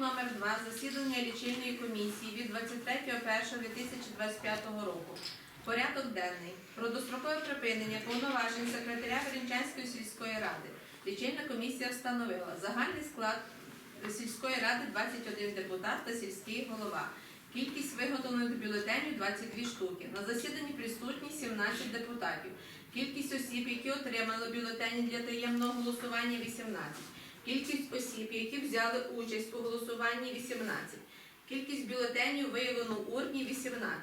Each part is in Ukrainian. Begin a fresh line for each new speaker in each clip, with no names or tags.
номер 2 засідання лічильної комісії від 23.01.2025 року. Порядок денний. Про дострокове припинення повноважень секретаря Веренчанської сільської ради. Лічильна комісія встановила загальний склад сільської ради 21 депутат та сільський голова. Кількість виготовлених бюлетенів 22 штуки. На засіданні присутні 17 депутатів. Кількість осіб, які отримали бюлетені для таємного голосування 18. Кількість осіб, які взяли участь у голосуванні 18. Кількість бюлетенів виявлено в урні 18.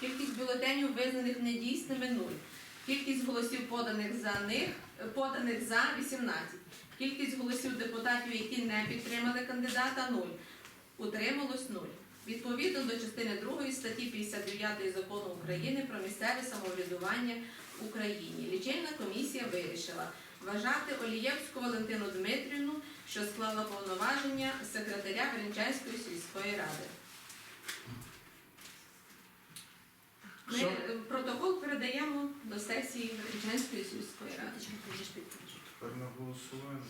Кількість бюлетенів визнаних недійсними 0. Кількість голосів поданих за них поданих за 18. Кількість голосів депутатів, які не підтримали кандидата 0. Утрималось 0. Відповідно до частини 2 статті 59 закону України про місцеве самоврядування в Україні. Лічильна комісія вирішила вважати Олієвську Валентину Дмитрівну, що склала повноваження секретаря Веренчанської сільської ради. Ми
Що?
е, протокол передаємо до сесії Веренчанської сільської ради.
Тепер на голосування.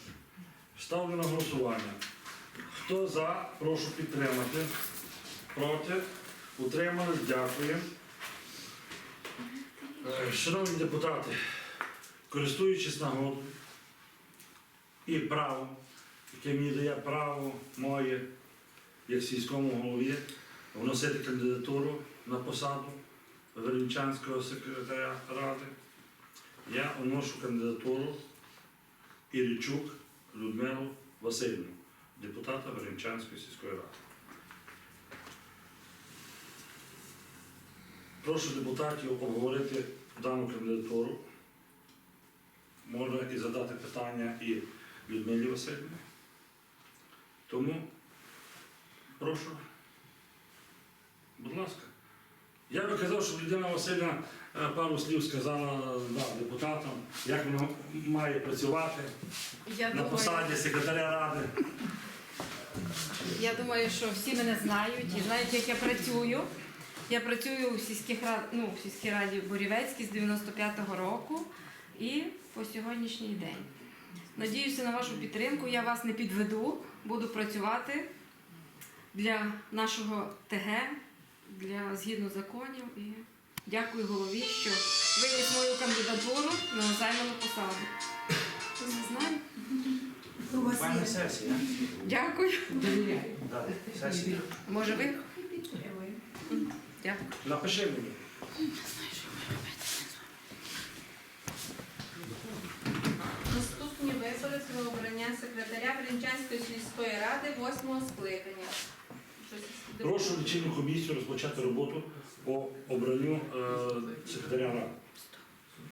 Ставлю на голосування. Хто за, прошу підтримати. Проти? Утримались, дякую. Е, Шановні депутати, користуючись нагодою і правом, яке мені дає право моє, як сільському голові, вносити кандидатуру на посаду Веренчанського секретаря ради, я вношу кандидатуру Ірічук Людмилу Васильівну, депутата Веренчанської сільської ради. Прошу депутатів обговорити дану кандидатуру. Можна і задати питання і Людмилі Васильівні. Тому прошу, будь ласка. Я би казав, щоб Людмила Васильівна е, пару слів сказала да, депутатам, як вона має працювати
Я
на
думаю,
посаді секретаря ради.
я думаю, що всі мене знають і знають, як я працюю. Я працюю у сільських рад, ну, в сільській раді Борівецькій з 95-го року і по сьогоднішній день. Надіюся на вашу підтримку. Я вас не підведу, буду працювати для нашого ТГ, для згідно законів. І дякую голові, що виніс мою кандидатуру на займану посаду. Не знає?
Пані сесія.
Дякую.
Сесія.
Може ви? Дякую.
Напиши мені.
Про обрання секретаря Веренчанської сільської ради восьмого скликання.
Прошу лічильну комісію розпочати роботу по обранню е, секретаря ради.